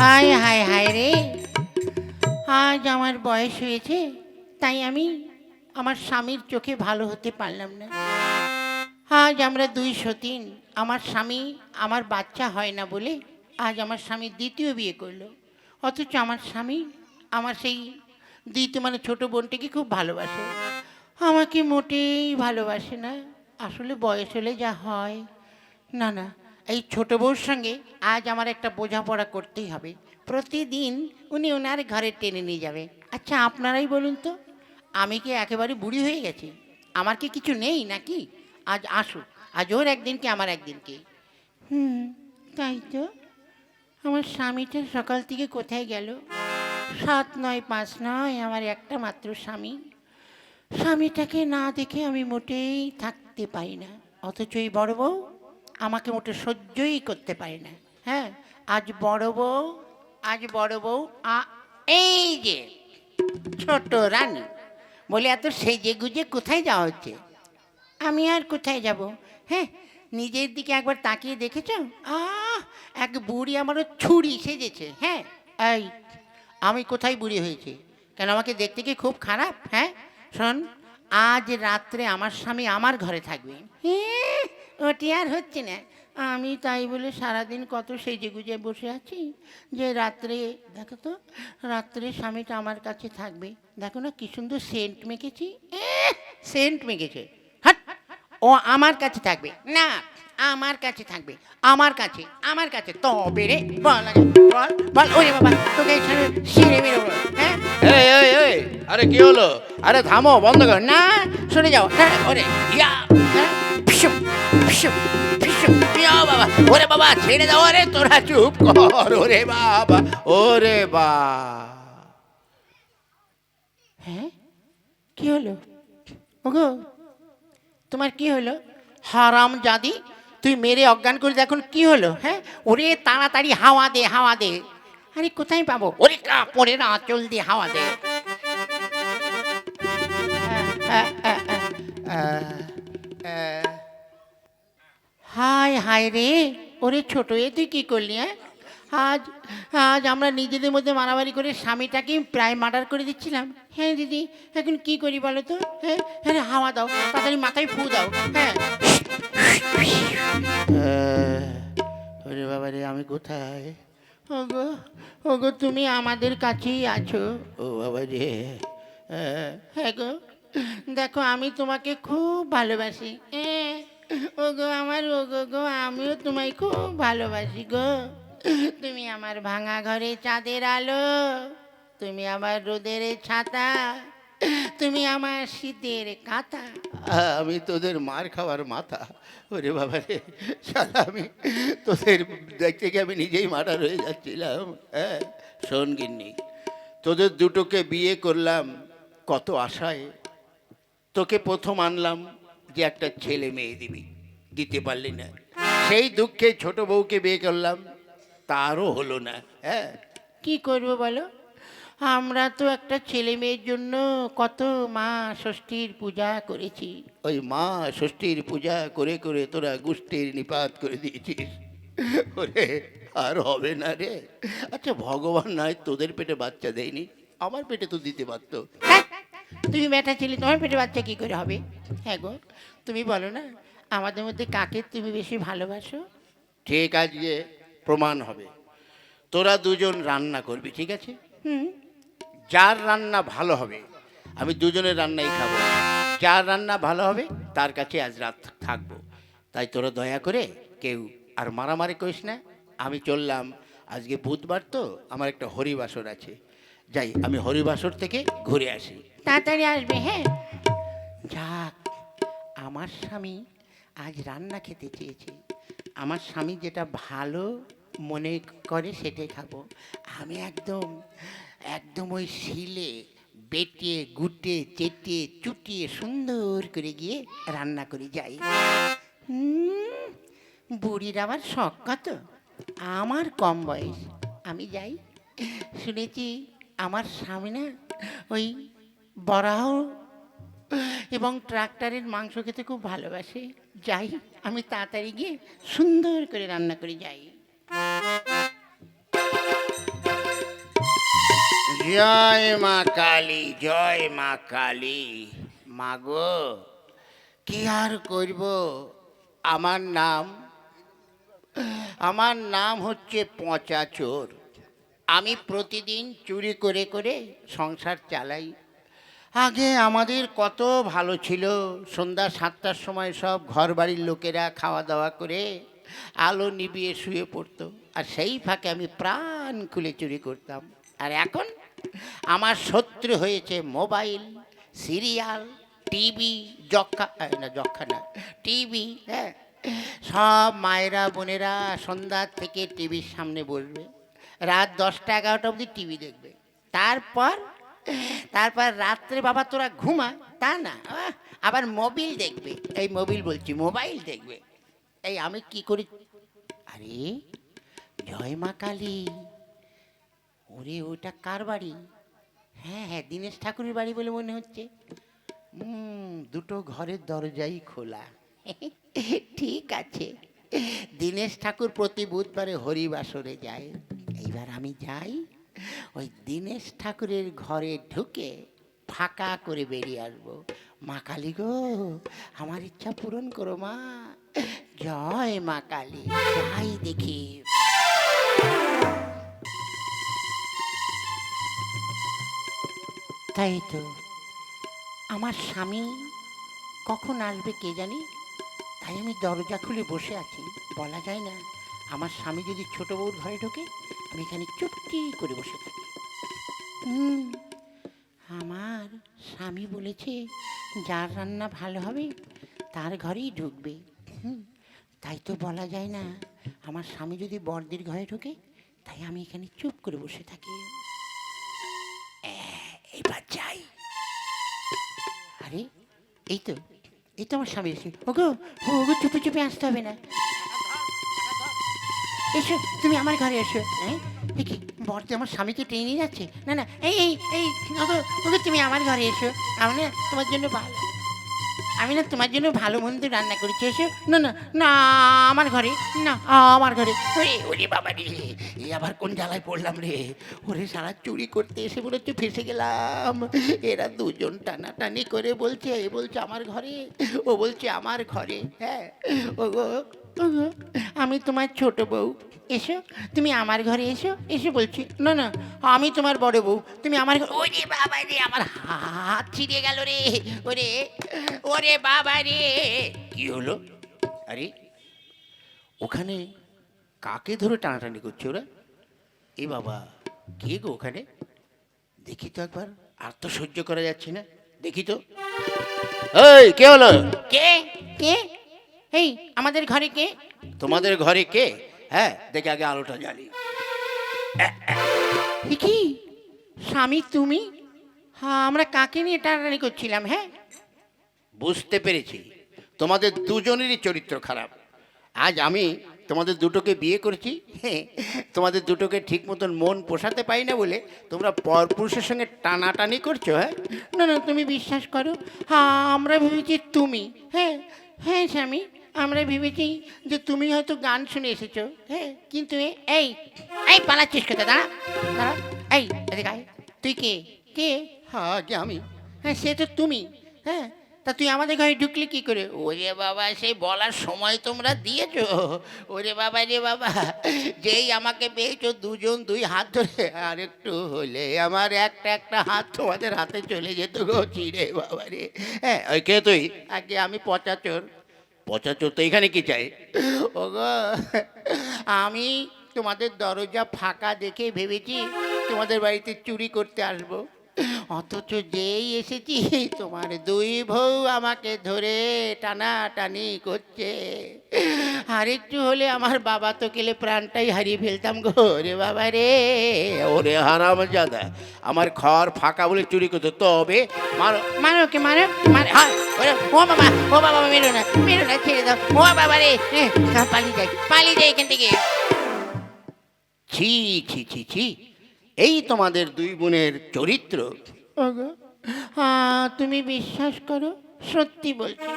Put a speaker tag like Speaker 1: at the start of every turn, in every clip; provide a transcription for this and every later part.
Speaker 1: হায় হায় হায় রে। আজ আমার বয়স হয়েছে, তাই আমি আমার স্বামীর চোখে ভালো হতে পারলাম না। আজ আমরা দুই সতীন, আমার স্বামী আমার বাচ্চা হয় না বলে আজ আমার স্বামী দ্বিতীয় বিয়ে করল। অথচ আমার স্বামী আমার সেই দ্বিতীয় মানে ছোট বোনটিকে খুব ভালোবাসে। আমাকে মোটেই ভালোবাসে না, আসলে বয়স হলে যা হয়। না না এই ছোট বউর সঙ্গে আজ আমার একটা বোঝাপড়া করতেই হবে। প্রতিদিন উনি ওনার ঘরে টেনে নিয়ে যাবে। আচ্ছা আপনারাই বলুন তো, আমি কি একেবারে বুড়ি হয়ে গেছি? আমার কি কিছু নেই নাকি? আজ আসুক, আজ ওর একদিন কি আমার একদিন কি? হুম, তাই তো। আমার স্বামীটা সকাল থেকে কোথায় গেল? সাত নয়, পাঁচ নয়, আমার একটা মাত্র স্বামী। স্বামীটাকে না দেখে আমি মোটেই থাকতে পারি না। অথচ এই বড় বউ আমাকে মোটে সহ্যই করতে পারে না। হ্যাঁ? আজ বড় বউ আজ বড় বউ এই যে ছোট রানী। বলে এত সেজে গুজে কোথায় যাওয়া হচ্ছে? আমি আর কোথায় যাব? হ্যাঁ নিজের দিকে একবার তাকিয়ে দেখেছ? আহ এক বুড়ি আমারও ছুরি সেজেছে। হ্যাঁ এই আমি কোথায় বুড়ি হয়েছি? কেন আমাকে দেখতে কি খুব খারাপ? হ্যাঁ শোন আজ রাত্রে আমার স্বামী আমার ঘরে থাকবে। হ্যাঁ, ওটি আর হচ্ছে না। আমি তাই বলে সারাদিন কত সেজে গুজে বসে আছি যে রাত্রে দেখো তো রাত্রে স্বামীটা আমার কাছে থাকবে। দেখো না কি সুন্দর সেন্ট মেখেছি। সেন্ট মেখেছে। হাট ও আমার কাছে থাকবে। না আমার কাছে থাকবে। আমার কাছে আমার কাছে। তবে রে বল বল বল। ওরে বাবা তোকে সিঁড়ে বল হ্যাঁ?
Speaker 2: এই এই এই আরে কি হলো? আরে থামো বন্ধ কর।
Speaker 1: না সরে যাও। হ্যাঁ ওরে ইয়া।
Speaker 2: ওরে বাবা ছেড়ে দাও আরে তোরা চুপ কর ওরে বাবা ওরে বা।
Speaker 1: হ্যাঁ? কি হলো? ওগো তোমার কি হলো? হারাম জাদি তুই মেরে অজ্ঞান করে এখন কি হলো? হ্যাঁ? ওরে তাড়াতাড়ি হাওয়া দে হাওয়া দে। আরে কোথায় পাবো? ওরে কাপড়ের আঁচল দিয়ে হাওয়া দে। আহ, আহ, আহ। হায় হায় রে ওরে ছোট এ তুই কী করলি হ্যাঁ? আজ আজ আমরা নিজেদের মধ্যে মারামারি করে স্বামীটাকে প্রায় মার্ডার করে দিচ্ছিলাম। হ্যাঁ দিদি এখন কি করি বলো তো? হ্যাঁ হ্যাঁ হাওয়া দাও তাড়াতাড়ি মাথায় ফু দাও হ্যাঁ। ওরে বাবা রে আমি কোথায়? ওগো ওগো তুমি আমাদের কাছেই আছো। ও বাবা রে হ্যাঁ গো দেখো আমি তোমাকে খুব ভালোবাসি হ্যাঁ। ওগো আমার, ওগো গো, আমিও তোমায় খুব ভালোবাসি গো। তুমি আমার ভাঙা ঘরে চাঁদের আলো, তুমি আমার রোদের ছাতা, তুমি আমার শীতের কাঁথা।
Speaker 2: আমি তোদের মার খাওয়ার মাথা। ওরে বাবা রে আমি তোদের দেখতে গিয়ে আমি নিজেই মার্ডার রয়ে যাচ্ছিলাম হ্যাঁ? শোন গিন্নি, তোদের দুটোকে বিয়ে করলাম কত আশায়। তোকে প্রথম আনলাম যে একটা ছেলে মেয়ে দিবি? দিতে পারলি না। সেই দুঃখে ছোট বউকে বিয়ে করলাম তারও হলো না হ্যাঁ?
Speaker 1: কি করব বলো? আমরা তো একটা ছেলে মেয়ের জন্য কত মা ষষ্ঠীর পূজা করেছি।
Speaker 2: ওই মা ষষ্ঠীর পূজা করে করে তোরা গোষ্ঠীর নিপাত করে দিয়েছিস। ওরে আর হবে না রে। আচ্ছা ভগবান নয় তোদের পেটে বাচ্চা দেয়নি। আমার পেটে তো দিতে পারতো।
Speaker 1: হ্যাঁ, তুমি বেটা ছেলে তোমার পেটে বাচ্চা কি করে হবে? হ্যাঁ গো তুমি বলো না আমাদের মধ্যে কাকে তুমি বেশি ভালোবাসো?
Speaker 2: ঠিক আজকে প্রমাণ হবে। তোরা দুজন রান্না করবি ঠিক আছে?
Speaker 1: হুম।
Speaker 2: যার রান্না ভালো হবে আমি দুজনের রান্নাই খাব। যার রান্না ভালো হবে তার কাছে আজ রাত থাকব। তাই তোরা দয়া করে কেউ আর মারামারি করিস না। আমি চললাম আজকে বুধবার তো আমার একটা হরিবাসর আছে। যাই আমি হরিবাসর থেকে ঘুরে আসি।
Speaker 1: তাড়াতাড়ি আসবে হ্যাঁ? যাক, আমার স্বামী আজ রান্না খেতে চেয়েছে। আমার স্বামী যেটা ভালো মনে করে সেটাই খাব। আমি একদম একদম ওই শিলে বেটে, গুটে, চেটে, চুটিয়ে সুন্দর করে গিয়ে রান্না করে যাই। বুড়ির আবার শখ কত? আমার কম বয়স। আমি যাই। শুনেছি আমার স্বামী না ওই বরাহ এবং ট্রাক্টরের মাংস খেতে খুব ভালোবাসে। যাই, আমি তাড়াতাড়ি গিয়ে সুন্দর করে রান্না করে যাই।
Speaker 2: জয় মা কালী, জয় মা কালী। মা গো, কি আর করব? আমার নাম আমার নাম হচ্ছে পচা চোর। আমি প্রতিদিন চুরি করে করে সংসার চালাই। আগে আমাদের কত ভালো ছিল। সন্ধ্যা সাতটার সময় সব ঘর বাড়ির লোকেরা খাওয়া দাওয়া করে আলো নিবিয়ে শুয়ে পড়তো। আর সেই ফাঁকে আমি প্রাণ খুলে চুরি করতাম। আর এখন আমার শত্রু হয়েছে মোবাইল, সিরিয়াল, টিভি যক্ষা না যক্ষা না, টিভি হ্যাঁ। সব মায়েরা, বোনেরা সন্ধ্যার থেকে টিভির সামনে বসবে। রাত দশটা, এগারোটা অবধি টিভি দেখবে। তারপর তারপর রাত্রে বাবা তোরা ঘুমা তা না? আবার মোবিল দেখবে। এই মোবিল বলছি, মোবাইল দেখবে। এই আমি কি করি? আরে, জয় মা কালী। ওরে ওটা কার বাড়ি? হ্যাঁ হ্যাঁ দীনেশ ঠাকুরের বাড়ি বলে মনে হচ্ছে। দুটো ঘরের দরজাই খোলা। ঠিক আছে। দীনেশ ঠাকুর প্রতি বুধবারে হরিবাসরে যায়। এইবার আমি যাই। ওই দীনেশ ঠাকুরের ঘরে ঢুকে ফাঁকা করে বেরিয়ে আসব। মা কালী গো, আমার ইচ্ছা পূরণ করো মা। জয় মা কালী, যাই দেখি। তাই তো, আমার স্বামী কখন আসবে কে জানি? তাই আমি দরজা খুলে বসে আছি, বলা যায় না। আমার স্বামী যদি ছোট বউর ঘরে ঢোকে, আমি এখানে চুপটি করে বসে থাকি। হুম, আমার স্বামী বলেছে, যার রান্না ভালো হবে, তার ঘরেই ঢুকবে। হুম, তাই তো বলা যায় না, আমার স্বামী যদি বর্দির ঘরে ঢোকে, তাই আমি এখানে চুপ করে বসে থাকি। এবার যাই। আরে, এই তো এই তো আমার স্বামী এসে, ওগো ওগো, চুপে চুপে আসতে হবে না। এসো, তুমি আমার ঘরে এসো। হ্যাঁ দেখি বর্তে আমার স্বামীকে টেনে নিয়ে যাচ্ছে না না, এই এই এই ওগো তুমি আমার ঘরে এসো। আমি না তোমার জন্য ভালো আমি না তোমার জন্য ভালো মন্দ রান্না করেছি, এসো। না না না, আমার ঘরে, না, আমার ঘরে। ওরে ওরে বাবা রে, এ আবার কোন জ্বালায় পড়লাম রে? ওরে সারা চুরি করতে এসে বলে তুই ফেসে গেলাম। এরা দুজন টানাটানি করে বলছে, এ বলছে আমার ঘরে, ও বলছে আমার ঘরে হ্যাঁ। ও আমি তোমার ছোট বউ। এসো তুমি আমার ঘরে এসো এসে বলছি না না আমি তোমার বড় বউ। তুমি আমার ঘরে ওরে বাবা রে আমার হাত ছিঁড়ে গেল রে ওরে ওরে বাবা রে। কি হলো? আরে ওখানে কাকে ধরে টানাটানি করছে ওরা? এ বাবা কে গো ওখানে? দেখি তো একবার আর তো সহ্য করা যাচ্ছে না। দেখি তো। এই কে হলো? কে? কে? এই আমাদের ঘরে কে? তোমাদের ঘরে কে? হ্যাঁ দেখে আগে আলোটা জ্বালি। কি? স্বামী তুমি? হ্যাঁ আমরা কাকে নিয়ে টানাটানি করছিলাম হ্যাঁ? বুঝতে পেরেছি। তোমাদের দুজনেরই চরিত্র খারাপ। আজ আমি তোমাদের দুটোকে বিয়ে করেছি হ্যাঁ, তোমাদের দুটোকে ঠিক মতন মন পোষাতে পারি না বলে তোমরা পরপুরুষের সঙ্গে টানাটানি করছ হ্যাঁ? না না তুমি বিশ্বাস করো। হ্যাঁ আমরা ভেবেছি তুমি হ্যাঁ হ্যাঁ স্বামী। আমরা ভেবেছি যে তুমি হয়তো গান শুনে এসেছ হ্যাঁ? কিন্তু এই এই পালাচ্ছিস কোথা দাঁড়া দাঁড়া। এই আয়। তুই কে? কে? হ্যাঁ কে আমি। হ্যাঁ সে তো তুমি। হ্যাঁ তা তুই আমাদের ঘরে ঢুকলি কি করে? ওরে বাবা, সেই বলার সময় তোমরা দিয়েছ। ওরে বাবা রে বাবা, যেই আমাকে পেয়েছ দুজন দুই হাত ধরে, আর একটু হলে আমার একটা একটা হাত তোমাদের হাতে চলে যেত গো। চিড়ে বাবা রে। হ্যাঁ ওই কে তুই? আগে আমি পচাচোর পচাচোর তো এখানে কি চাই? ও আমি তোমাদের দরজা ফাঁকা দেখে ভেবেছি তোমাদের বাড়িতে চুরি করতে আসব। অথচ যেই এসেছি তোমার দুই বউ আমাকে ধরে টানা টানি করছে। আর একটু হলে আমার বাবা তো গেলে প্রাণটাই হারিয়ে ফেলতাম গো রে বাবা রে। ওরে হারাম জাদা আমার ঘর ফাঁকা বলে চুরি করতো তবে মারো। মারো কে মারো? মারো। হ্যাঁ, ওরে, ও বাবা ও বাবা মেরো না মেরো না ছেড়ে দাও। ও বাবা রে পালিয়ে যাই পালিয়ে যাই এখান থেকে। ছি ছি ছি ছি। এই তোমাদের দুই বোনের চরিত্র হ্যাঁ তুমি বিশ্বাস করো সত্যি বলছি।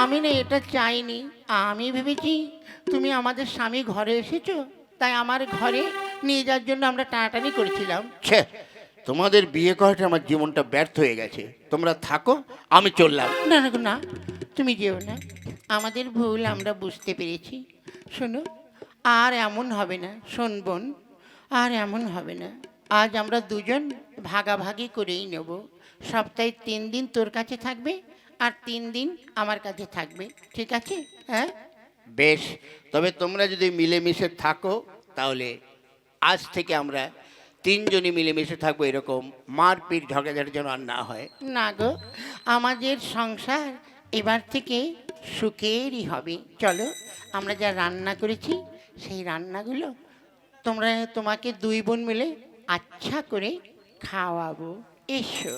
Speaker 2: আমি না এটা চাইনি আমি ভেবেছি তুমি আমাদের স্বামী ঘরে এসেছ তাই আমার ঘরে নিয়ে যাওয়ার জন্য আমরা টানাটানি করেছিলাম। ছে তোমাদের বিয়ে করাটা আমার জীবনটা ব্যর্থ হয়ে গেছে। তোমরা থাকো আমি চললাম।
Speaker 1: না না না তুমি যেও না। আমাদের ভুল আমরা বুঝতে পেরেছি। শোনো আর এমন হবে না শোন বোন আর এমন হবে না। আজ আমরা দুজন ভাগাভাগি করেই নেব। সপ্তাহে তিন দিন তোর কাছে থাকবে আর তিন দিন আমার কাছে থাকবে। ঠিক আছে? হ্যাঁ?
Speaker 2: বেশ তবে তোমরা যদি মিলেমিশে থাকো তাহলে আজ থেকে আমরা তিনজনই মিলেমিশে থাকব এরকম মারপিট ঝগড়াঝাড়ি যেন আর না হয়।
Speaker 1: না গো আমাদের সংসার এবার থেকে সুখেরই হবে। চলো আমরা যা রান্না করেছি সেই রান্নাগুলো তোমরা তোমাকে দুই বোন মিলে আচ্ছা করে খাওয়াবো এসো।